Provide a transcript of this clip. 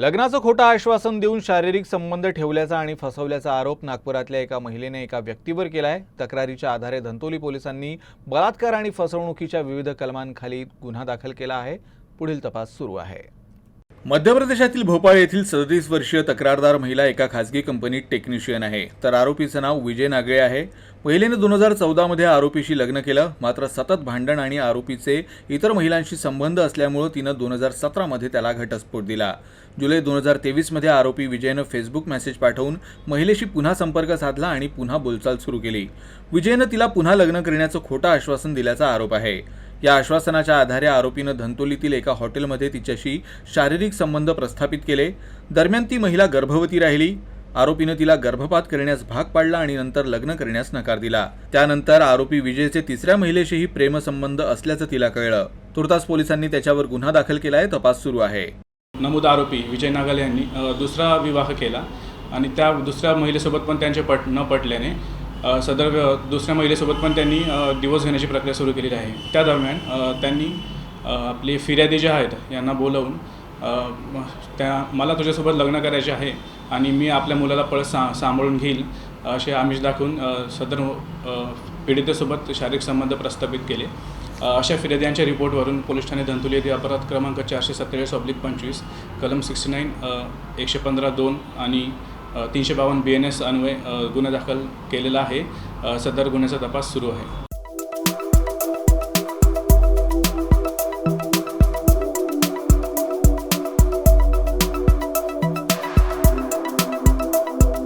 लग्नाचं खोटं आश्वासन देऊन शारीरिक संबंध ठेवल्याचा आणि फसवल्याचा आरोप नागपुरातल्या एका महिलेने एका व्यक्तीवर केला आहे तक्रारीच्या आधारे धंतोली पोलिसांनी बलात्कार आणि फसवणुकीच्या विविध कलमांखाली गुन्हा दाखल केला आहे. पुढील तपास सुरू आहे. मध्य प्रदेशातील भोपाळ येथील सदतीस वर्षीय तक्रारदार महिला एका खासगी कंपनीत टेक्निशियन आहे. तर आरोपीचं नाव विजय नागळे आहे. महिलेने दोन हजार चौदामध्ये आरोपीशी लग्न केलं. मात्र सतत भांडण आणि आरोपीचे इतर महिलांशी संबंध असल्यामुळं तिनं दोन हजार सतरामध्ये त्याला घटस्फोट दिला. जुलै दोन हजार तेवीसमध्ये आरोपी विजयनं फेसबुक मेसेज पाठवून महिलेशी पुन्हा संपर्क साधला आणि पुन्हा बोलचाल सुरू केली. विजयनं तिला पुन्हा लग्न करण्याचं खोटं आश्वासन दिल्याचा आरोप आहे. या आश्वासनाच्या आधारे आरोपीनं धंतोलीतील एका हॉटेलमध्ये तिच्याशी शारीरिक संबंध प्रस्थापित केले. दरम्यान ती महिला गर्भवती राहिली. आरोपीनं तिला गर्भपात करण्यास भाग पाडला आणि नंतर लग्न करण्यास नकार दिला. त्यानंतर आरोपी विजयचे तिसऱ्या महिलेशीही प्रेमसंबंध असल्याचं तिला कळलं. तुर्तास पोलिसांनी त्याच्यावर गुन्हा दाखल केलाय तपास सुरू आहे. नमूद आरोपी विजय नागाल यांनी दुसरा विवाह केला आणि त्या दुसऱ्या महिलेसोबत पण त्यांचे पट न पटल्याने सदर दुसऱ्या महिलेसोबत पण त्यांनी दिवस घेण्याची प्रक्रिया सुरू केलेली आहे. त्या दरम्यान त्यांनी आपले फिर्यादी जे आहेत यांना बोलवून त्या मला तुझ्यासोबत लग्न करायचे आहे आणि मी आपल्या मुलाला पळ सा सांभाळून घेईल असे आमिष दाखवून सदर पीडितेसोबत शारीरिक संबंध प्रस्थापित केले. अशा फिर्याद्यांच्या रिपोर्टवरून पोलीस ठाणे धंतुली येथे अपराध क्रमांक चारशे सत्तेचाळीस ऑब्लिक पंचवीस कलम सिक्स्टी नाईन एकशे पंधरा दोन आणि तीनशे बावन्न बी एन एस अन्वय गुन्हा दाखल केलेला आहे. सदर गुन्ह्याचा तपास सुरू आहे.